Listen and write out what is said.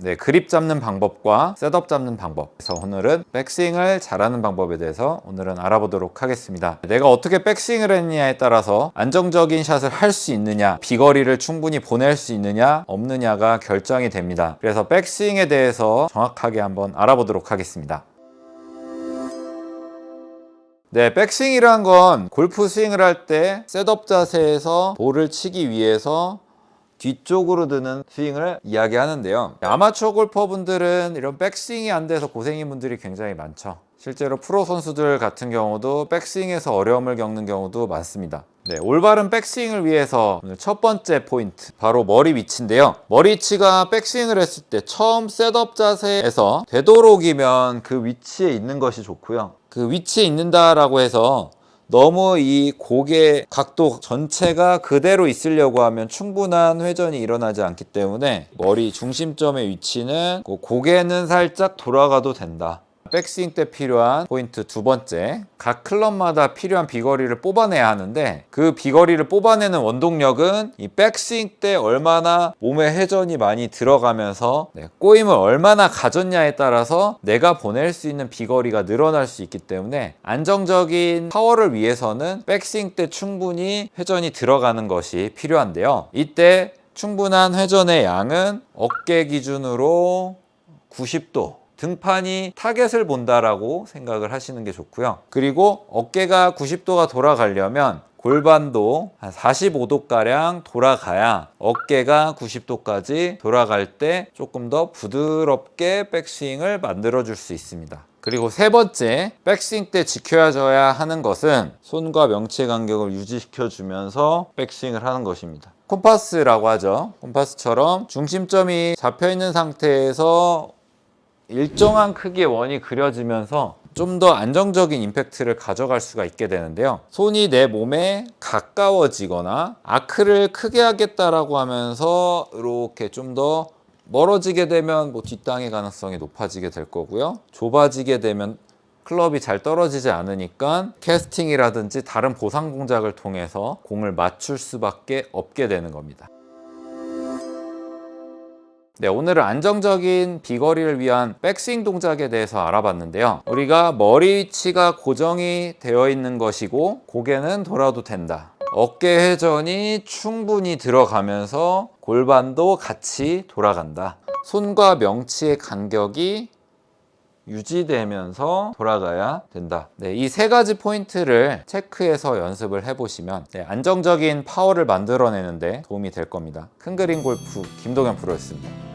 네, 그립 잡는 방법과 셋업 잡는 방법. 그래서 오늘은 백스윙을 잘하는 방법에 대해서 오늘은 알아보도록 하겠습니다. 내가 어떻게 백스윙을 했느냐에 따라서 안정적인 샷을 할 수 있느냐, 비거리를 충분히 보낼 수 있느냐, 없느냐가 결정이 됩니다. 그래서 백스윙에 대해서 정확하게 한번 알아보도록 하겠습니다. 네, 백스윙이란 건 골프 스윙을 할 때 셋업 자세에서 볼을 치기 위해서 뒤쪽으로 드는 스윙을 이야기하는데요. 아마추어 골퍼분들은 이런 백스윙이 안 돼서 고생인 분들이 굉장히 많죠. 실제로 프로 선수들 같은 경우도 백스윙에서 어려움을 겪는 경우도 많습니다. 네, 올바른 백스윙을 위해서 오늘 첫 번째 포인트 바로 머리 위치인데요. 머리 위치가 백스윙을 했을 때 처음 셋업 자세에서 되도록이면 그 위치에 있는 것이 좋고요. 그 위치에 있는다라고 해서 너무 이 고개 각도 전체가 그대로 있으려고 하면 충분한 회전이 일어나지 않기 때문에 머리 중심점의 위치는 그 고개는 살짝 돌아가도 된다. 백스윙 때 필요한 포인트 두 번째. 각 클럽마다 필요한 비거리를 뽑아내야 하는데 그 비거리를 뽑아내는 원동력은 이 백스윙 때 얼마나 몸에 회전이 많이 들어가면서 네, 꼬임을 얼마나 가졌냐에 따라서 내가 보낼 수 있는 비거리가 늘어날 수 있기 때문에 안정적인 파워를 위해서는 백스윙 때 충분히 회전이 들어가는 것이 필요한데요. 이때 충분한 회전의 양은 어깨 기준으로 90도 등판이 타겟을 본다라고 생각을 하시는 게 좋고요. 그리고 어깨가 90도가 돌아가려면 골반도 한 45도가량 돌아가야 어깨가 90도까지 돌아갈 때 조금 더 부드럽게 백스윙을 만들어 줄 수 있습니다. 그리고 세 번째, 백스윙 때 지켜져야 하는 것은 손과 명치의 간격을 유지시켜 주면서 백스윙을 하는 것입니다. 콤파스라고 하죠. 콤파스처럼 중심점이 잡혀 있는 상태에서 일정한 크기의 원이 그려지면서 좀 더 안정적인 임팩트를 가져갈 수가 있게 되는데요. 손이 내 몸에 가까워지거나 아크를 크게 하겠다라고 하면서 이렇게 좀더 멀어지게 되면 뭐 뒷땅의 가능성이 높아지게 될 거고요. 좁아지게 되면 클럽이 잘 떨어지지 않으니까 캐스팅이라든지 다른 보상 동작을 통해서 공을 맞출 수밖에 없게 되는 겁니다. 네, 오늘은 안정적인 비거리를 위한 백스윙 동작에 대해서 알아봤는데요. 우리가 머리 위치가 고정이 되어 있는 것이고 고개는 돌아도 된다. 어깨 회전이 충분히 들어가면서 골반도 같이 돌아간다. 손과 명치의 간격이 유지되면서 돌아가야 된다. 네, 이 세 가지 포인트를 체크해서 연습을 해보시면 네, 안정적인 파워를 만들어내는데 도움이 될 겁니다. 큰 그림 골프 김동현 프로였습니다.